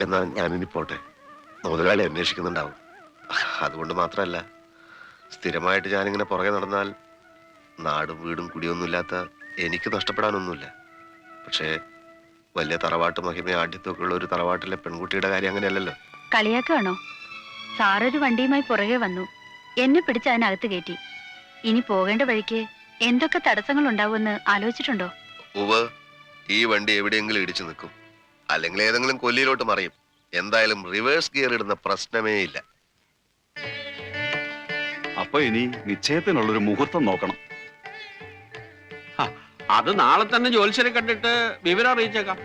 എന്നാ ഞാനിനി പോട്ടെ. മുതലാളി അന്വേഷിക്കുന്നുണ്ടാവും. അതുകൊണ്ട് മാത്രമല്ല സ്ഥിരമായിട്ട് ഞാനിങ്ങനെ പുറകെ നടന്നാൽ നാടും വീടും കുടിയൊന്നുമില്ലാത്ത എനിക്ക് നഷ്ടപ്പെടാനൊന്നുമില്ല. പക്ഷേ വലിയ തറവാട്ട് മഹിമ ആഢ്യത്തൊക്കെ ഉള്ള ഒരു തറവാട്ടിലെ പെൺകുട്ടിയുടെ കാര്യം അങ്ങനെയല്ലല്ലോ. കളിയാക്കാണോ? സാറൊരു വണ്ടിയുമായി പുറകെ വന്നു. എന്നെ പിടിച്ച് അതിനകത്ത് കയറ്റി. ഇനി പോകേണ്ട വഴിക്ക് എന്തൊക്കെ തടസ്സങ്ങൾ ഉണ്ടാവുമെന്ന് ആലോചിച്ചിട്ടുണ്ടോ? ഉവ ഈ വണ്ടി എവിടെയെങ്കിലും ഇടിച്ചു നിൽക്കും. അല്ലെങ്കിൽ ഏതെങ്കിലും കൊല്ലിയിലോട്ട് മറിയും. എന്തായാലും റിവേഴ്സ് ഗിയർ ഇടുന്ന പ്രശ്നമേ ഇല്ല. അപ്പൊ ഇനി നിശ്ചയത്തിനുള്ളൊരു മുഹൂർത്തം നോക്കണം. അത് നാളെ തന്നെ ജോത്സ്യരെ കണ്ടിട്ട് വിവരം അറിയിച്ചേക്കാം.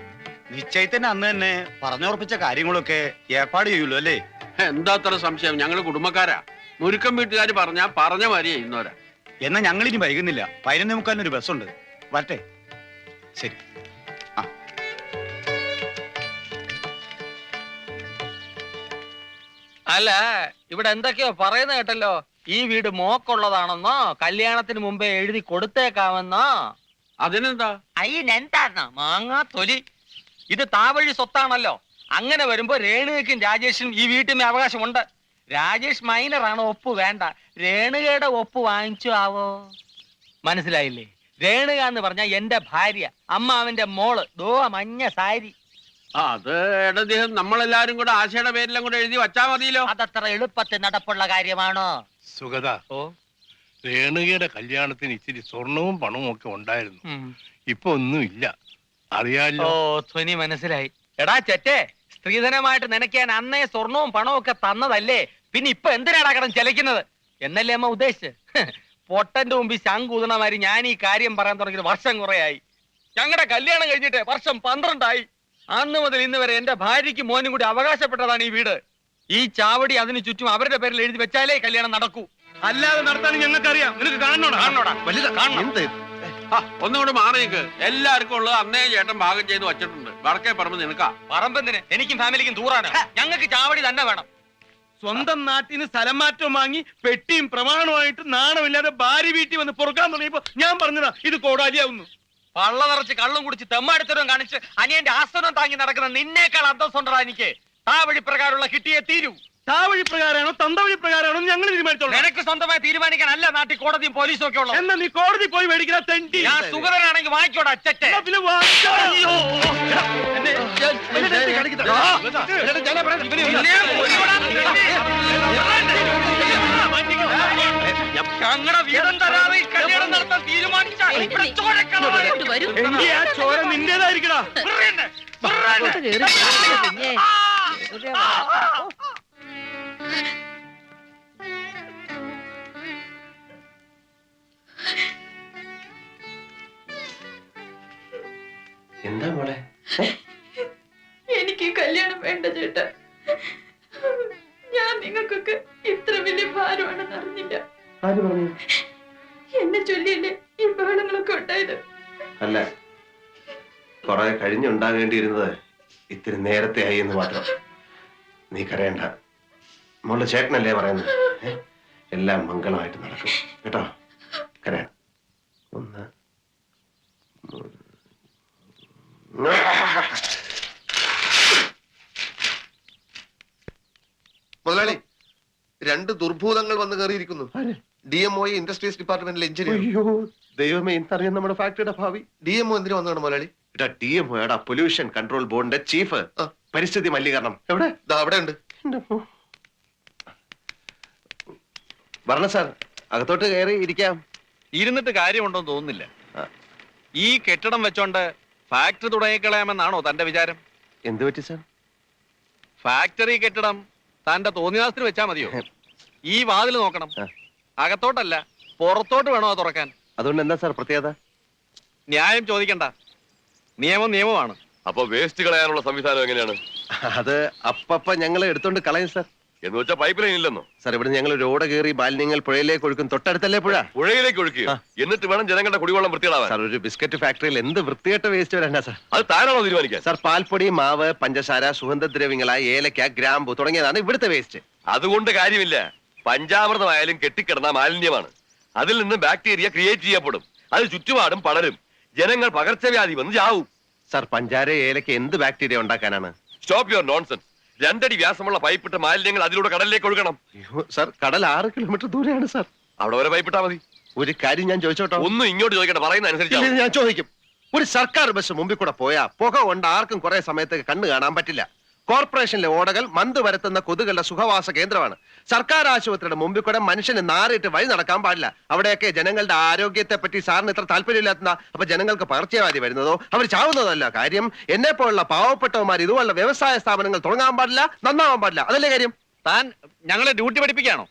നിശ്ചയത്തിന് അന്ന് തന്നെ പറഞ്ഞുറപ്പിച്ച കാര്യങ്ങളൊക്കെ ഏർപ്പാട് ചെയ്യുള്ളൂ അല്ലേ? എന്താ അത്ര സംശയം? ഞങ്ങൾ കുടുംബക്കാരാ. മുരുക്കം വീട്ടുകാർ പറഞ്ഞാ പറഞ്ഞ മാതിരി ഇന്നോരാ. എന്നാ ഞങ്ങൾ ഇനി വൈകുന്നില്ല. പതിനൊന്നേ മുക്കാലിനൊരു ഉണ്ട് വരട്ടെ. ശരി. അല്ല ഇവിടെ എന്തൊക്കെയോ പറയുന്ന കേട്ടല്ലോ. ഈ വീട് മോക്കുള്ളതാണെന്നോ കല്യാണത്തിന് മുമ്പേ എഴുതി കൊടുത്തേക്കാമെന്നോ? അതിനെന്താ? അയ്യനെന്താന്ന മാങ്ങാ തൊലി. ഇത് താവഴി സ്വത്താണല്ലോ. അങ്ങനെ വരുമ്പോ രേണുകയ്ക്കും രാജേഷിനും ഈ വീട്ടിന് അവകാശമുണ്ട്. രാജേഷ് മൈനറാണ് ഒപ്പ് വേണ്ട. രേണുകയുടെ ഒപ്പ് വാങ്ങിച്ചു ആവോ? മനസ്സിലായില്ലേ? രേണുക എന്ന് പറഞ്ഞ എന്റെ ഭാര്യ അമ്മാവന്റെ മോൾ. ദോ മഞ്ഞ സാരി. അത് എടദ്ദേഹം നമ്മളെല്ലാരും കൂടെ ആശയുടെ പേരിലും കൂടെ എഴുതി വച്ചാ മതിയല്ലോ. അതത്ര എളുപ്പത്തിൽ നടപ്പുള്ള കാര്യമാണോ? സുഗത ഓ. രേണുകയുടെ കല്യാണത്തിന് ഇച്ചിരി സ്വർണവും പണവും ഒക്കെ ഉണ്ടായിരുന്നു. ഇപ്പൊ ഒന്നുമില്ല ഓ അറിയാലോ? ധ്വനി മനസ്സിലായി. എടാ ചെറ്റേ സ്ത്രീധനമായിട്ട് നനയ്ക്കാൻ അന്നേ സ്വർണവും പണവും ഒക്കെ തന്നതല്ലേ? പിന്നെ ഇപ്പൊ എന്തിനാടാ കടം ചെലക്കുന്നത്? എന്നല്ലേ അമ്മ ഉദ്ദേശിച്ച്? പൊട്ടന്റെ മുമ്പിൽ ശങ്കൂതണമാതിരി ഞാൻ ഈ കാര്യം പറയാൻ തുടങ്ങിയത് വർഷം കുറയായി. ഞങ്ങളുടെ കല്യാണം കഴിഞ്ഞിട്ട് വർഷം പന്ത്രണ്ടായി. അന്ന് മുതൽ ഇന്ന് വരെ എന്റെ ഭാര്യയ്ക്ക് മോനും കൂടി അവകാശപ്പെട്ടതാണ് ഈ വീട്. ഈ ചാവടി അതിന് ചുറ്റും അവരുടെ പേരിൽ എഴുതി വെച്ചാലേ കല്യാണം നടക്കൂ. അല്ലാതെ നടത്താൻ ഞങ്ങൾക്കറിയാം. നിനക്ക് കാണണോടാ? കാണണോടാ? കാണണം. ആ, ഒന്നുകൂടെ മാറിയേക്ക് എല്ലാവർക്കും ഉള്ളത് അന്നേ ചേട്ടൻ ഭാഗം ചെയ്ത് വച്ചിട്ടുണ്ട്. വടക്കേ പറമ്പ് നിനക്കാ. പറമ്പെന്തിന്? എനിക്കും ഫാമിലിക്കും ദൂറാണ്. ഞങ്ങൾക്ക് ചാവടി തന്നെ വേണം. സ്വന്തം നാട്ടിന് സ്ഥലം മാറ്റം വാങ്ങി പെട്ടിയും പ്രമാണമായിട്ട് നാണമില്ലാതെ ഭാര്യ വീട്ടിൽ വന്ന് പുറക്കാൻ തുടങ്ങിയപ്പോ ഞാൻ പറഞ്ഞതാ ഇത് കോടാലിയാവുന്നു. പള്ള നിറച്ച് കള്ളും കുടിച്ച് തെമ്മാടിത്തരവും കാണിച്ച് അനിയന്റെ ആസനം താങ്ങി നടക്കുന്ന നിന്നേക്കാൾ അന്തസ്സുണ്ടടാ എനിക്ക് താവഴി പ്രകാരമുള്ള കിട്ടിയേ തീരൂ താവഴി പ്രകാരമാണോ തന്തവഴി പ്രകാരമാണോ ഞങ്ങൾ തീരുമാനിച്ചോളൂ നിനക്ക് സ്വന്തമായി തീരുമാനിക്കാൻ അല്ല നാട്ടിൽ കോടതിയും പോലീസും ഒക്കെ ഉള്ളത് എന്നാ നീ കോടതി പോയി മേടിക്കുന്ന തെണ്ടി ഞാൻ സുഗതനാണെങ്കിൽ വാങ്ങിക്കോടാ. എന്നെ- ഞങ്ങളുടെ വീടും എങ്കി ആ ചോര നിന്റേതായിരിക്കടാ. എന്താ മോളെ? എനിക്ക് കല്യാണം വേണ്ട ചേട്ടാ. ഞാൻ നിങ്ങൾക്കൊക്കെ ഇത്ര വലിയ ഭാരമാണെന്ന് അറിഞ്ഞില്ല. ആര് പറഞ്ഞു? അല്ല കുറെ കഴിഞ്ഞുണ്ടാകേണ്ടിയിരുന്നത് ഇത്തിരി നേരത്തെ ആയി എന്ന് മാത്രം. നീ കരയണ്ട. മോളുടെ ചേട്ടനല്ലേ പറയുന്നത്. എല്ലാം മംഗളമായിട്ട് നടക്കും. കേട്ടോ? കരയാ ഒന്ന്. മുതലാളി രണ്ട് ദുർഭൂതങ്ങൾ വന്ന് കയറിയിരിക്കുന്നു. ഡി എം ഒ ഇൻഡസ്ട്രീസ് ഡിപ്പാർട്ട്മെന്റിലെ എഞ്ചിനീയർ അയ്യോ ദൈവമേ ഇന്നറിയാം നമ്മുടെ ഫാക്ടറിയുടെ ഭാവി. ഡി എം ഒ എന്തിനു വന്നതാണ് മുതലാളി? എടാ D M O pollution control ബോർഡിന്റെ ചീഫ് പരിസ്ഥിതി മലിനീകരണം. എവിടെ? അവിടെ ഉണ്ട് വരണ സാർ അകത്തോട്ട് കയറി ഇരിക്കാം. ഇരുന്നിട്ട് കാര്യമുണ്ടോന്ന് തോന്നുന്നില്ല. ആ. ഈ കെട്ടിടം വെച്ചോണ്ട് ഫാക്ടറി തുടങ്ങിക്കളയാമെന്നാണോ തന്റെ വിചാരം? എന്ത് പറ്റി സാർ? ഫാക്ടറി കെട്ടിടം തന്റെ തോന്നിയാസത്തിന് വെച്ചാ മതിയോ? ഈ വാതിൽ നോക്കണം. ആ. അകത്തോട്ടല്ല പുറത്തോട്ട് വേണോ അത് തുറക്കാൻ? അതുകൊണ്ട് എന്താ സാർ പ്രത്യേകത? ന്യായം ചോദിക്കണ്ട. നിയമം നിയമമാണ്. അപ്പൊ വേസ്റ്റ് കളയാനുള്ള സംവിധാനം എങ്ങനെയാണ്? അത് അപ്പപ്പ ഞങ്ങൾ എടുത്തോണ്ട് കളയും സാർ. എന്ന് വെച്ചാൽ പൈപ്പ് ലൈൻ ഇല്ലെന്നോ? സാർ ഇവിടെ ഞങ്ങൾ ഒരു ഓട കയറി മാലിന്യങ്ങൾ പുഴയിലേക്ക് ഒഴുക്കും. തൊട്ടടുത്തല്ലേ പുഴ? പുഴയിലേക്ക് ഒഴുക്കുക എന്നിട്ട് വേണം ജനങ്ങളുടെ കുടിവെള്ളം വൃത്തിയിടാവാൻ സാർ ഒരു ബിസ്ക്കറ്റ് ഫാക്ടറിയിൽ എന്ത് വൃത്തികെട്ട വേസ്റ്റ് വരണ്ട സാർ. അത് താനാണോ തീരുമാനിക്കാൻ? സാർ പാൽപ്പൊടി മാവ് പഞ്ചസാര സുഗന്ധദ്രവ്യങ്ങളായ ഏലക്ക ഗ്രാമ്പു തുടങ്ങിയതാണ് ഇവിടുത്തെ വേസ്റ്റ്. അതുകൊണ്ട് കാര്യമില്ല. പഞ്ചാമൃതമായാലും കെട്ടിക്കിടന്ന മാലിന്യമാണ്. അതിൽ നിന്ന് ബാക്ടീരിയ ക്രിയേറ്റ് ചെയ്യപ്പെടും. അത് ചുറ്റുപാടും പടരും. ജനങ്ങൾ പകർച്ചവ്യാധി വന്ന് ചാവും. സർ പഞ്ചാര ഏലക്ക് എന്ത് ബാക്ടീരിയ ഉണ്ടാക്കാനാണ്? സ്റ്റോപ്പ് യുവർ നോൺസെൻസ് രണ്ടടി വ്യാസമുള്ള പൈപ്പിട്ട മാലിന്യങ്ങൾ അതിലൂടെ കടലിലേക്ക് ഒഴുകണം. സർ കടൽ ആറ് കിലോമീറ്റർ ദൂരെയാണ് സർ. അവിടെ വരെ പൈപ്പിട്ടാ മതി. ഒരു കാര്യം ഞാൻ ചോദിച്ചോട്ടോ? ഒന്നും ഇങ്ങോട്ട് ചോദിക്കട്ടെ പറയുന്ന അനുസരിച്ച് ഞാൻ ചോദിക്കും. ഒരു സർക്കാർ ബസ് മുമ്പിൽ കൂടെ പോയാ പുക കൊണ്ട് ആർക്കും കുറെ സമയത്തേക്ക് കണ്ണു കാണാൻ പറ്റില്ല. കോർപ്പറേഷനിലെ ഓടകൾ മന്ത് വരത്തുന്ന കൊതുകളുടെ സുഖവാസ കേന്ദ്രമാണ്. സർക്കാർ ആശുപത്രിയുടെ മുമ്പിൽ കൂടെ മനുഷ്യന് നാറിയിട്ട് വഴി നടക്കാൻ പാടില്ല. അവിടെയൊക്കെ ജനങ്ങളുടെ ആരോഗ്യത്തെ പറ്റി സാറിന് ഇത്ര താല്പര്യമില്ലാത്ത അപ്പൊ ജനങ്ങൾക്ക് പകർച്ചവ്യാധി വരുന്നതോ? അവർ ചാവുന്നതല്ല. കാര്യം എന്നെ പോലുള്ള പാവപ്പെട്ടവന്മാർ ഇതുപോലുള്ള വ്യവസായ സ്ഥാപനങ്ങൾ തുടങ്ങാൻ പാടില്ല നന്നാവാൻ പാടില്ല. അതല്ലേ കാര്യം? താൻ ഞങ്ങളെ ഡ്യൂട്ടി പഠിപ്പിക്കുകയാണോ?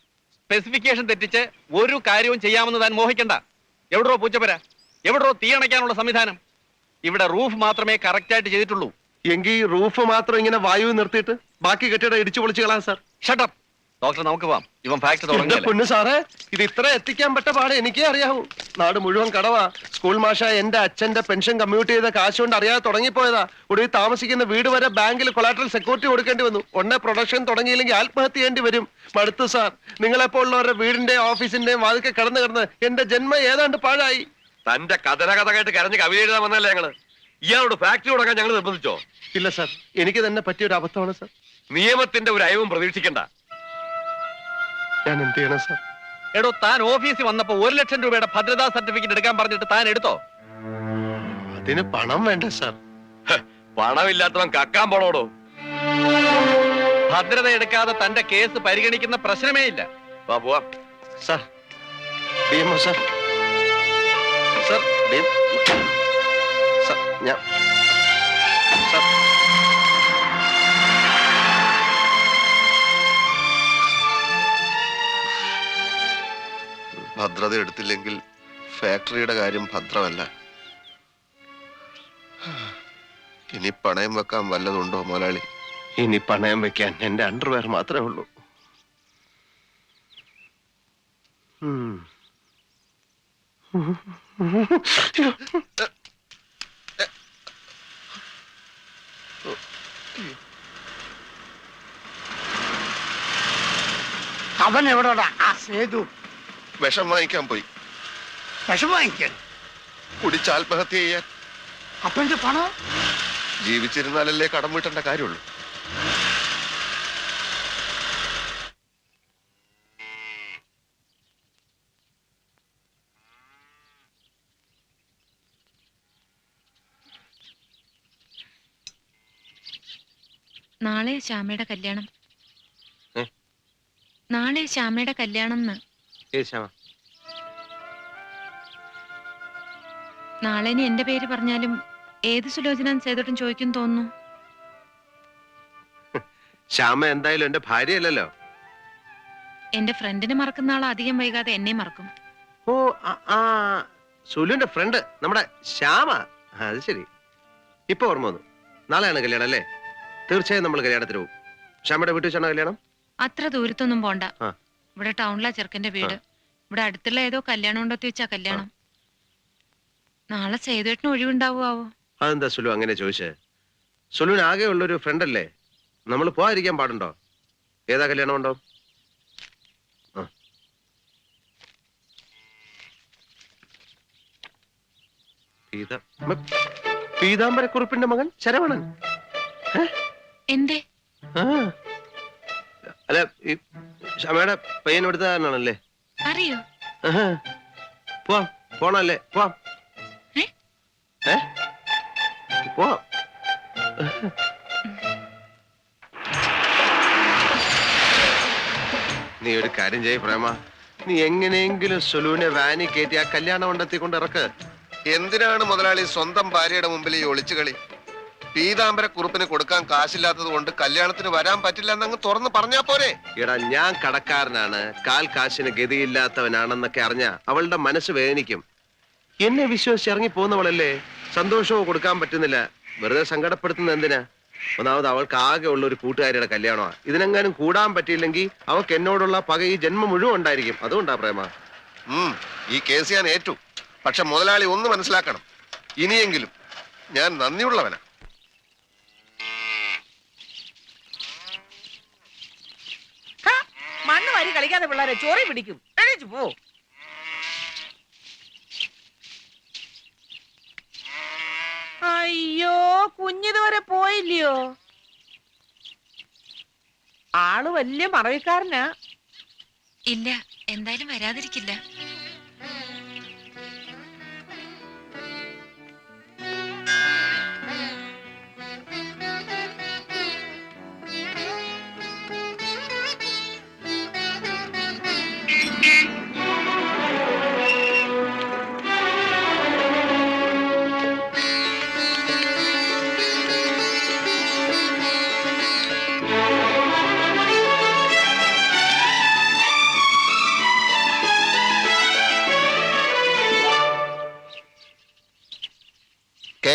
സ്പെസിഫിക്കേഷൻ തെറ്റിച്ച് ഒരു കാര്യവും ചെയ്യാമെന്ന് താൻ മോഹിക്കണ്ട. എവിടോ പൂച്ചപ്പര എവിടോ തീ അണയ്ക്കാനുള്ള സംവിധാനം. ഇവിടെ റൂഫ് മാത്രമേ കറക്റ്റായിട്ട് ചെയ്തിട്ടുള്ളൂ. എങ്കിൽ റൂഫ് മാത്രം ഇങ്ങനെ വായു നിർത്തിയിട്ട് ബാക്കി കെട്ടിടം ഇടിച്ചു പൊളിച്ചു കളാം സാർ ഷട്ടപ്പ് ഡോക്ടർ നമുക്ക് പോവാം. ഇവൻ ഫാക്ടറി എന്റെ സാറേ ഇത് ഇത്ര എത്തിക്കാൻ പറ്റ പാടെ എനിക്കേ അറിയാവൂ. നാട് മുഴുവൻ കടവാ. സ്കൂൾ മാഷ എന്റെ അച്ഛന്റെ പെൻഷൻ കമ്മ്യൂട്ട് ചെയ്ത കാശ് കൊണ്ട് അറിയാതെ തുടങ്ങിപ്പോയതാ. ഒടുവിൽ താമസിക്കുന്ന വീട് വരെ ബാങ്കിൽ കൊളാട്രൽ സെക്യൂരിറ്റി കൊടുക്കേണ്ടി വന്നു. ഉടനെ പ്രൊഡക്ഷൻ തുടങ്ങിയില്ലെങ്കിൽ ആത്മഹത്യ ചെയ്യേണ്ടി വരും. മടുത്തു സാർ നിങ്ങളെപ്പോലുള്ളവരുടെ വീടിന്റെ ഓഫീസിന്റെയും വാതിക്കെ കടന്നു കിടന്ന് എന്റെ ജന്മം ഏതാണ്ട് പാഴായി. തന്റെ കഥന കഥ കേട്ട് കരഞ്ഞ് കവിത എഴുതാൻ വന്നല്ലേ ഞങ്ങൾ? ഇയാളോട് ഫാക്ടറി തുടങ്ങാൻ ഞങ്ങൾ നിർബന്ധിച്ചോ? ഇല്ല സാർ എനിക്ക് തന്നെ പറ്റിയ ഒരു അബദ്ധമാണ് സാർ നിയമത്തിന്റെ ഒരു അയവും പ്രതീക്ഷിക്കണ്ട. ഞാൻ എന്ത് ചെയ്യണം സാർ എടോ താൻ ഓഫീസിൽ വന്നപ്പോ ഒരു ലക്ഷം രൂപയുടെ ഭദ്രതാ സർട്ടിഫിക്കറ്റ് എടുക്കാൻ പറഞ്ഞിട്ട് താൻ എടുത്തോ? അതിന് പണം വേണ്ട സാർ പണമില്ലാത്തവൻ കക്കാൻ പോണോടോ? ഭദ്രത എടുക്കാതെ തന്റെ കേസ് പരിഗണിക്കുന്ന പ്രശ്നമേ ഇല്ല. വാ പോവാം. സാർ സാർ സാർ ഞാൻ ഭദ്രത എടുത്തില്ലെങ്കിൽ ഫാക്ടറിയുടെ കാര്യം ഭദ്രമല്ല. ഇനി പണയം വെക്കാൻ വല്ലതുണ്ടോ മുതലാളി ഇനി പണയം വെക്കാൻ എന്റെ അണ്ടർവെയർ മാത്രമേ ഉള്ളൂ. ഉം. അവൻ എവിടെടാ? ആ സേതു. വിഷം വാങ്ങിക്കാൻ പോയി. വിഷം വാങ്ങിക്കാൻ? കുടിച്ച് ആത്മഹത്യ ചെയ്യാൻ. അപ്പന്റെ പണം? ജീവിച്ചിരുന്നാലല്ലേ കടം വീട്ടേണ്ട കാര്യമുള്ളൂ. നാളെ ശ്യാമയുടെ കല്യാണം? നാളെ ശ്യാമയുടെ കല്യാണം നാളെ ഇനി എന്റെ പേര് പറഞ്ഞാലും ഏത് സുലോചന സേതോട്ടും ചോദിക്കും തോന്നുന്നു? ശ്യാമ എന്തായാലും എന്റെ ഭാര്യയല്ലല്ലോ. എന്റെ ഫ്രണ്ടിനെ മറക്കുന്ന ആൾ അധികം വൈകാതെ എന്നെ മറക്കും. ഓ ആ, ആ സുലുവിന്റെ ഫ്രണ്ട് നമ്മുടെ ശ്യാമ. അത് ശരി. ഇപ്പൊ ഓർമ്മ വന്നു. നാളെയാണ് കല്യാണം അല്ലേ? തീർച്ചയായും നമ്മൾ കല്യാണത്തിന് പോകും. ശ്യാമയുടെ വീട്ടിൽ വെച്ചാണോ കല്യാണം? അത്ര ദൂരത്തൊന്നും പോണ്ട. ഇവിടെ ടൗണിലാ ചെറുക്കന്റെ വീട്. ഇവിടെ അടുത്തുള്ള ഏതോ കല്യാണം ഉണ്ടോ വെച്ചാ കല്യാണം. നാളെ സേതുവേട്ടിന് ഒഴിവുണ്ടാവുമാവോ അതെന്താ സുലു അങ്ങനെ ചോദിച്ചേ? സുലുവിന് ആകെ ഉള്ളൊരു ഫ്രണ്ട് അല്ലേ? നമ്മൾ പോകാതിരിക്കാൻ പാടുണ്ടോ? ഏതാ കല്യാണം ഉണ്ടോ? പീതാംബരക്കുറുപ്പിന്റെ മകൻ ശരവണൻ. എന്തേ? ആ. അല്ല ഈ ക്ഷമയുടെ പയ്യൻ എടുത്താണല്ലേ അറിയോ? പോവാം പോണല്ലേ പോവാം. ഏ? പോവാം നീ ഒരു കാര്യം ചെയ്യ പ്രേമ. നീ എങ്ങനെയെങ്കിലും സുലുവിനെ വാനി കയറ്റി ആ കല്യാണ മണ്ഡലത്തിൽ കൊണ്ട് ഇറക്ക്. എന്തിനാണ് മുതലാളി സ്വന്തം ഭാര്യയുടെ മുമ്പിൽ ഈ ഒളിച്ചുകളി പീതാംബര കുറുപ്പിന് കൊടുക്കാൻ കാശില്ലാത്തത് കൊണ്ട് കല്യാണത്തിന് വരാൻ പറ്റില്ല എന്നങ്ങ് തുറന്ന് പറഞ്ഞാ പോരെ. എടാ ഞാൻ കടക്കാരനാണ്. കാൽ കാശിന് ഗതിയില്ലാത്തവനാണെന്നൊക്കെ അറിഞ്ഞ അവളുടെ മനസ്സ് വേദനിക്കും. എന്നെ വിശ്വസിച്ച് ഇറങ്ങി പോകുന്നവളല്ലേ സന്തോഷവും കൊടുക്കാൻ പറ്റുന്നില്ല. വെറുതെ സങ്കടപ്പെടുത്തുന്ന എന്തിനാ? ഒന്നാമത് അവൾക്ക് ആകെ ഉള്ള ഒരു കൂട്ടുകാരിയുടെ കല്യാണമാ. ഇതിനെങ്ങാനും കൂടാൻ പറ്റിയില്ലെങ്കിൽ അവൾക്ക് എന്നോടുള്ള പക ഈ ജന്മം മുഴുവൻ ഉണ്ടായിരിക്കും. അതുകൊണ്ടാ പ്രേമ. ഈ കേസ് ഞാൻ ഏറ്റു. പക്ഷെ മുതലാളി ഒന്ന് മനസ്സിലാക്കണം. ഇനിയെങ്കിലും ഞാൻ നന്ദിയുള്ളവനാ. ഇമ്മാരി കളിക്കാതെ പിള്ളേരെ ചോറി പിടിക്കും. എണീച്ചു പോ. അയ്യോ കുഞ്ഞിതുവരെ പോയില്ലയോ? ആൾ വലിയ മറവിക്കാരനാ. ഇല്ല എന്തായാലും വരാതിരിക്കില്ല.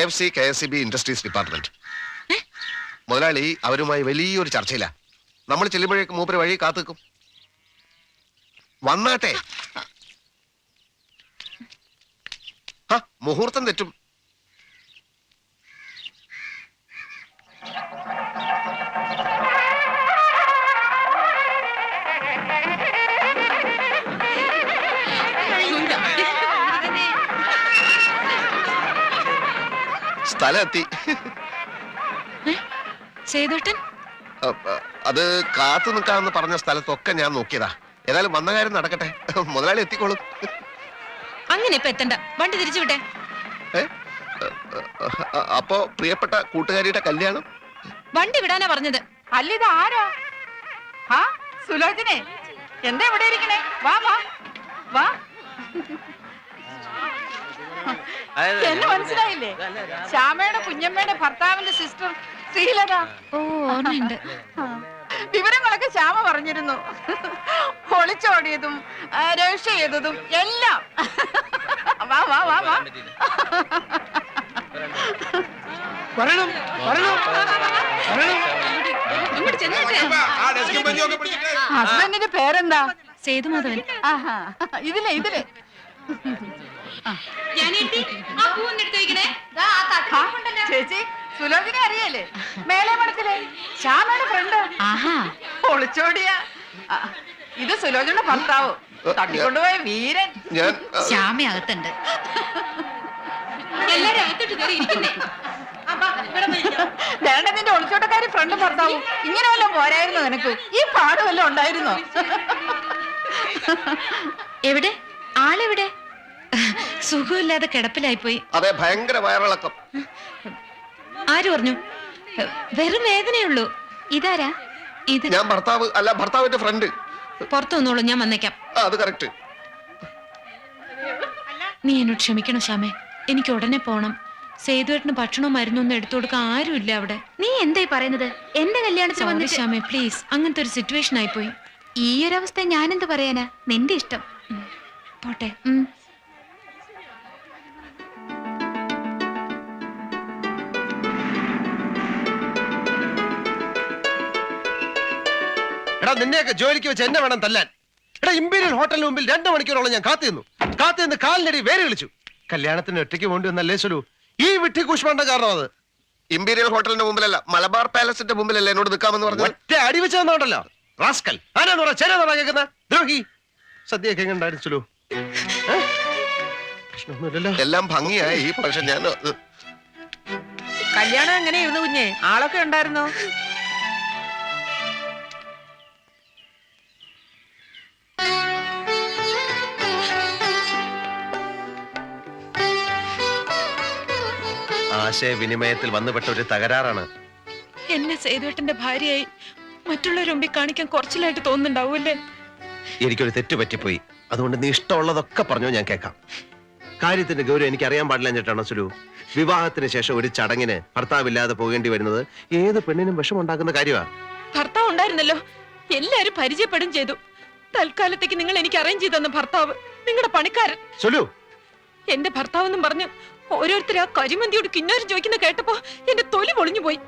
F C K S C B industries department മുതലാളി അവരുമായി വലിയൊരു ചർച്ചയില്ല നമ്മൾ ചെല്ലുമ്പോഴേക്ക് മൂപ്പര് വഴി കാത്തു നിൽക്കും വന്നാട്ടെ മുഹൂർത്തം തെറ്റും. സ്ഥലം എത്തി അത് കാത്തു നിൽക്കാന്ന് പറഞ്ഞ സ്ഥലത്തൊക്കെ ഞാൻ നോക്കിയതാ. ഏതായാലും വന്ന കാര്യം നടക്കട്ടെ. മുതലാളി എത്തിക്കോളും. അങ്ങനെ ഇപ്പൊ എത്തണ്ട. വണ്ടി തിരിച്ചു വിട്ടെ. അപ്പോ പ്രിയപ്പെട്ട കൂട്ടുകാരിയുടെ കല്യാണം? വണ്ടി വിടാനാ പറഞ്ഞത്. അല്ലിത് ആരോ ആരാ? ആ സുലോചനെ. എന്താ ഇവിടെ ഇരിക്കണേ? വാ വാ. വാ. എന്നെ മനസ്സിലായില്ലേ? ശ്യാമയുടെ കുഞ്ഞമ്മയുടെ ഭർത്താവിന്റെ സിസ്റ്റർ ശ്രീലത. ഓ ഓർമ്മയുണ്ട്. വിവരങ്ങളൊക്കെ ശ്യാമ പറഞ്ഞിരുന്നു. ഒളിച്ചോടിയതും രക്ഷ ചെയ്തതും എല്ലാം. വാ വാ വാ വാ. വരണം വരണം വരണം ഹസ്ബൻഡിന്റെ പേരെന്താ? സേതുമാധവൻ. ആഹാ ഇതിലെ ഇതിലെ. ചേച്ചി സുലോചനെ അറിയല്ലേ? മേലെ മഠത്തിലെ ശ്യാമയുടെ ഫ്രണ്ട് ആഹാ. ഒളിച്ചോടിയ. ആ, ഇത് സുലോചനയുടെ ഭർത്താവ്. തട്ടിക്കൊണ്ടുപോയ വീരൻ. ശ്യാമ അകത്തുണ്ട്. എല്ലാരും അകത്തോട്ട് കയറി ഇരിക്കുന്നേ. വേണ്ട നിന്റെ ഒളിച്ചോട്ടക്കാരി ഫ്രണ്ട് ഭർത്താവും. ഇങ്ങനെ വല്ലതും പോരായിരുന്നു നിനക്ക്? ഈ പാട് വല്ലതും ഉണ്ടായിരുന്നോ? എവിടെ? ആളെവിടെ? സുഖമില്ലാതെ കിടപ്പിലായി പോയി അതെ ഭയങ്കര വയറിളക്കം. ആര് പറഞ്ഞു? വെറും വേദനയുള്ളൂ. ഇതാരാ? ഇത് ഞാൻ ഭർത്താവ് അല്ല ഭർത്താവിന്റെ ഫ്രണ്ട് പുറത്തു വന്നോളൂ ഞാൻ വന്നേക്കാം. അത് കറക്റ്റ് നീ എന്നോട് ക്ഷമിക്കണം ശ്യാമേ. എനിക്ക് ഉടനെ പോണം. സേതുവേട്ടന് ഭക്ഷണവും മരുന്നും ഒന്നും എടുത്തു കൊടുക്കാൻ ആരുമില്ല അവിടെ. നീ എന്തായി പറയുന്നത്? എന്റെ കല്യാണത്തിന് വന്നു വന്നിട്ട് ശ്യാമേ പ്ലീസ് അങ്ങനത്തെ ഒരു സിറ്റുവേഷൻ ആയിപ്പോയി. ഈ ഒരു അവസ്ഥ ഞാനെന്ത് പറയാനാ? നിന്റെ ഇഷ്ടം. പോട്ടെ. നിന്നെയൊക്കെ ജോലിക്ക് വെച്ച് എന്നെ വേണം തല്ലാൻ. എടാ ഇമ്പീരിയൽ ഹോട്ടലിന് മുമ്പിൽ രണ്ടു മണിക്കൂറോളം ഞാൻ കാത്തിരുന്നു. കാത്തിരുന്ന് കാലിനടി വേര് വിളിച്ചു. കല്യാണത്തിന് ഒറ്റയ്ക്ക് വേണ്ടി വന്നല്ലേ ചൊല്ലു ഈ വിട്ടി കൂഷ്മാണ്ട കാരണം അത് ഇമ്പീരിയൽ ഹോട്ടലിന്റെ മുമ്പിലല്ല മലബാർ പാലസിന്റെ മുമ്പിലല്ലേ എന്നോട് നിൽക്കാമെന്ന് പറഞ്ഞു ഒറ്റ അടി വെച്ചോണ്ടല്ലോ റാസ്കൽ ആരാന്ന് പറ ചേരാന്ന് കേൾക്കുന്ന ദ്രോഹി സദ്യയൊക്കെ എങ്ങനെ ഉണ്ടായിരുന്നു? പ്രശ്നമൊന്നുമില്ലല്ലോ. എല്ലാം ഭംഗിയായി പക്ഷെ ഞാൻ കല്യാണം എങ്ങനെയായിരുന്നു കുഞ്ഞെ? ആളൊക്കെ ഉണ്ടായിരുന്നോ? ആശയവിനിമയത്തിൽ വന്നുപെട്ട ഒരു തകരാറാണ്. എന്നെ സേതുവേട്ടന്റെ ഭാര്യയായി മറ്റുള്ളവരെ മുമ്പിൽ കാണിക്കാൻ കുറച്ചിലായിട്ട് തോന്നുന്നുണ്ടാവൂല്ലേ? എനിക്കൊരു തെറ്റ് പറ്റിപ്പോയി. അതുകൊണ്ട് നീ ഇഷ്ടമുള്ളതൊക്കെ പറഞ്ഞോ ഞാൻ കേൾക്കാം. കാര്യത്തിന്റെ ഗൗരവം എനിക്ക് അറിയാൻ പാടില്ല ചേട്ടാണോ സുലു? വിവാഹത്തിന് ശേഷം ഒരു ചടങ്ങിന് ഭർത്താവില്ലാതെ പോകേണ്ടി വരുന്നത് ഏത് പെണ്ണിനും വിഷമുണ്ടാക്കുന്ന കാര്യമാണ് ഭർത്താവ് ഉണ്ടായിരുന്നല്ലോ. എല്ലാരും പരിചയപ്പെടും ചെയ്തു. തൽക്കാലത്തേക്ക് നിങ്ങൾ എനിക്ക് അറേഞ്ച് ചെയ്തു തന്ന ഭർത്താവ് നിങ്ങളുടെ പണിക്കാരൻ. സുലു! എന്റെ ഭർത്താവ് എന്നും പറഞ്ഞ് ഓരോരുത്തർ ആ കരിമന്തിയോട് കിന്നാരം ചോദിക്കുന്ന കേട്ടപ്പോ എന്റെ തൊലി പൊളിഞ്ഞു പോയി.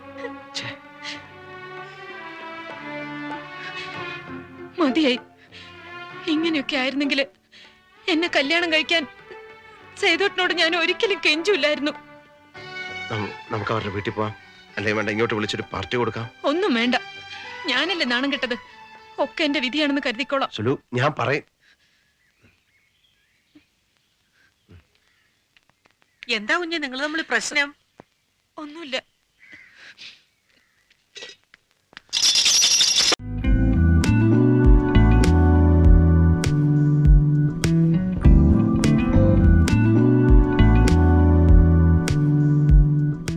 മതിയായി. ഇങ്ങനെയൊക്കെ ആയിരുന്നെങ്കിൽ എന്നെ കല്യാണം കഴിക്കാൻ സേതോട്ടിനോട് ഞാൻ ഒരിക്കലും കെഞ്ചില്ലായിരുന്നു. നമുക്ക് അവരുടെ വീട്ടിൽ പോവാം. അല്ലെങ്കിൽ വേണ്ട ഇങ്ങോട്ട് വിളിച്ചൊരു പാർട്ടി കൊടുക്കാം. ഒന്നും വേണ്ട. ഞാനല്ലേ നാണം കെട്ടത്. ഒക്കെ എന്റെ വിധിയാണെന്ന് കരുതിക്കോളാം. സുലു ഞാൻ പറയും. എന്താ കുഞ്ഞെ നിങ്ങൾ തമ്മിൽ പ്രശ്നം? ഒന്നുമില്ല.